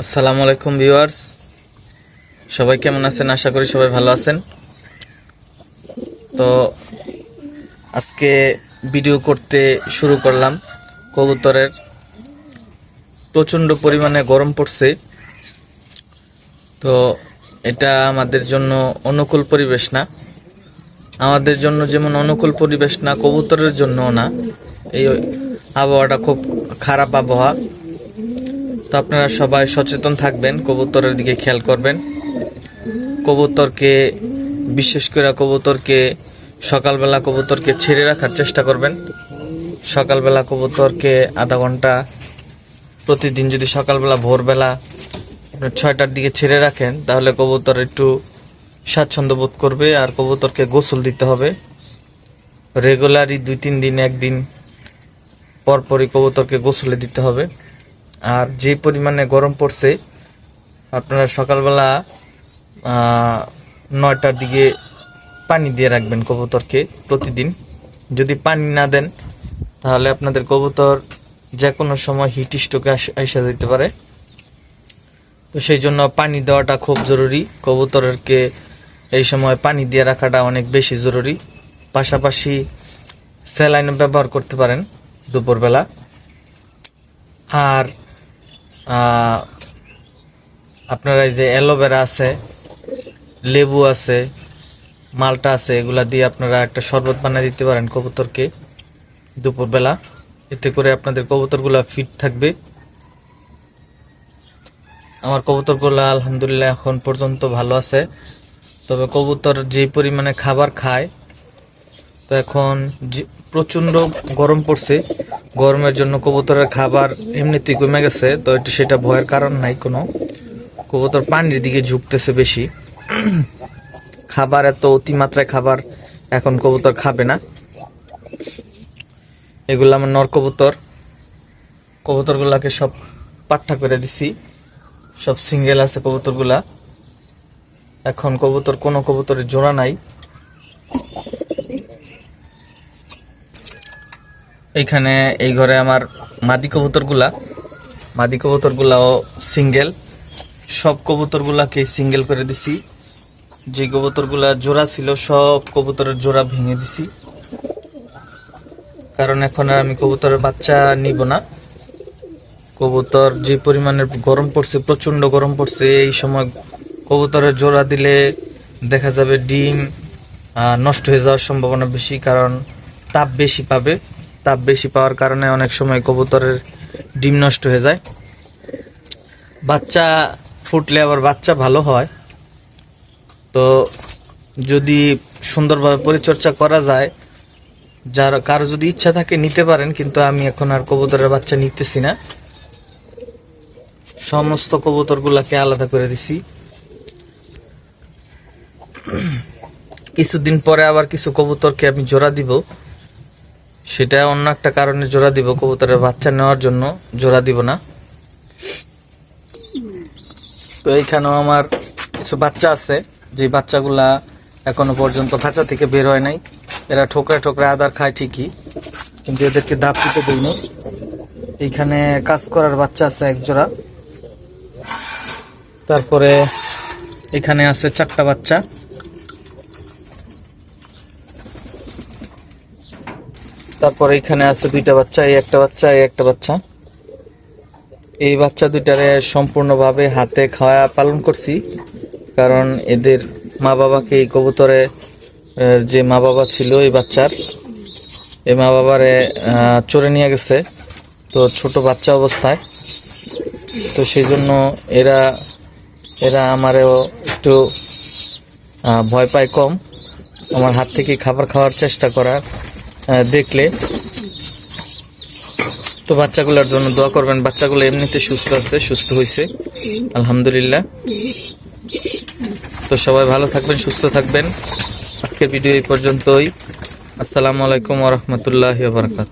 আসসালামু আলাইকুম ভিউয়ার্স। সবাই কেমন আছেন? আশা করি সবাই ভালো আছেন। তো আজকে ভিডিও করতে শুরু করলাম কবুতরের। প্রচণ্ড পরিমাণে গরম পড়ছে। তো এটা আমাদের জন্য অনুকূল পরিবেশ না। আমাদের জন্য যেমন অনুকূল পরিবেশ না, কবুতরের জন্য না। এই আবহাওয়াটা খুব খারাপ আবহাওয়া। তো আপনারা সবাই সচেতন থাকবেন, কবুতরের দিকে খেয়াল করবেন। কবুতরকে, বিশেষ করে কবুতরকে সকালবেলা কবুতরকে ছেড়ে রাখার চেষ্টা করবেন। সকালবেলা কবুতরকে আধা ঘণ্টা প্রতিদিন যদি সকালবেলা, ভোরবেলা ছয়টার দিকে ছেড়ে রাখেন, তাহলে কবুতর একটু স্বাচ্ছন্দ্য বোধ করবে আর কবুতরকে গোসল দিতে হবে। রেগুলারই দুই তিন দিন, একদিন পরপরই কবুতরকে গোসলে দিতে হবে। আর যে পরিমাণে গরম পড়ছে, আপনারা সকালবেলা নয়টার দিকে পানি দিয়ে রাখবেন কবুতরকে প্রতিদিন। যদি পানি না দেন, তাহলে আপনাদের কবুতর যে কোনো সময় হিট স্ট্রোকে আসা যেতে পারে। তো সেই জন্য পানি দেওয়াটা খুব জরুরি। কবুতরকে এই সময় পানি দিয়ে রাখাটা অনেক বেশি জরুরি। পাশাপাশি স্যালাইনও ব্যবহার করতে পারেন দুপুরবেলা। আর আপনার এই যে অ্যালোভেরা আছে, লেবু আছে, মালটা আছে, এগুলা দিয়ে আপনারা একটা শরবত বানিয়ে দিতে পারেন কবুতরকে দুপুরবেলা। এতে করে আপনাদের কবুতরগুলা ফিট থাকবে। আমার কবুতরগুলা আলহামদুলিল্লাহ এখন পর্যন্ত ভালো আছে। তবে কবুতর যে পরিমাণে খাবার খায়, তো এখন প্রচণ্ড গরম পড়ছে গরমের জন্য কবুতরের খাবার এমনিতেই কমে গেছে, তো এটা সেটা ভয়ের কারণ নাই কোনো। কবুতর পানির দিকে ঝুঁকতেছে বেশি। খাবার এত অতিমাত্রায় খাবার এখন কবুতর খাবে না। এগুলো আমার নর কবুতর। কবুতরগুলাকে সব পাট্টা করে দিছি। সব সিঙ্গেল আছে কবুতরগুলা। এখন কবুতর কোনো কবুতরের জোড়া নাই। এইখানে এই ঘরে আমার মাদি কবুতরগুলা। মাদি কবুতরগুলাও সিঙ্গেল সব কবুতরগুলাকে সিঙ্গেল করে দিছি। যে কবুতরগুলা জোড়া ছিল, সব কবুতরের জোড়া ভেঙে দিছি। কারণ এখন আর আমি কবুতরের বাচ্চা নিব না। কবুতর যে পরিমাণের গরম পড়ছে প্রচণ্ড গরম পড়ছে, এই সময় কবুতরের জোড়া দিলে দেখা যাবে ডিম নষ্ট হয়ে যাওয়ার সম্ভাবনা বেশি, কারণ তাপ বেশি পাবে। তাপ বেশি পাওয়ার কারণে অনেক সময় কবুতরের ডিম নষ্ট হয়ে যায়। বাচ্চা ফুটলে আবার বাচ্চা ভালো হয়। তো যদি সুন্দরভাবে পরিচর্যা করা যায়, যার, কারও যদি ইচ্ছা থাকে নিতে পারেন, কিন্তু আমি এখন আর কবুতরের বাচ্চা নিতেছি না। সমস্ত কবুতরগুলাকে আলাদা করে দিছি। কিছুদিন পরে আবার কিছু কবুতরকে আমি জোড়া দিব। সেটা অন্য একটা কারণে জোড়া দিব, কবুতরের বাচ্চা নেওয়ার জন্য জোড়া দিব না। তো এইখানেও আমার কিছু বাচ্চা আছে, যে বাচ্চাগুলা এখনও পর্যন্ত খাঁচা থেকে বের হয় নাই। এরা ঠোকরা ঠোকরা আদার খায় ঠিকই, কিন্তু এদেরকে দাপ দিতে দিইনি এইখানে কাজ করার বাচ্চা আছে এক জোড়া। তারপরে এখানে আছে চারটা বাচ্চা। তারপরে এখানে আছে দুইটা বাচ্চা, এই একটা বাচ্চা, এই একটা বাচ্চা। এই বাচ্চা দুইটারে সম্পূর্ণভাবে হাতে খাওয়া পালন করছি, কারণ এদের মা বাবাকে এই কবুতরে যে মা বাবা ছিল এই বাচ্চার, এই মা বাবারে চড়ে নিয়ে গেছে, তো ছোট বাচ্চা অবস্থায়। তো সেই জন্য এরা এরা আমারও একটু ভয় পায় কম। আমার হাত থেকে খাবার খাওয়ার চেষ্টা করার। দেখলে। তো বাচ্চাগুলোর জন্য দোয়া করবেন। বাচ্চাগুলো এমনিতে সুস্থ আছে, সুস্থ হয়েছে আলহামদুলিল্লাহ। তো সবাই ভালো থাকবেন, সুস্থ থাকবেন। আজকের ভিডিও এই পর্যন্তই। আসসালামু আলাইকুম ওরহমতুল্লাহ বারকাত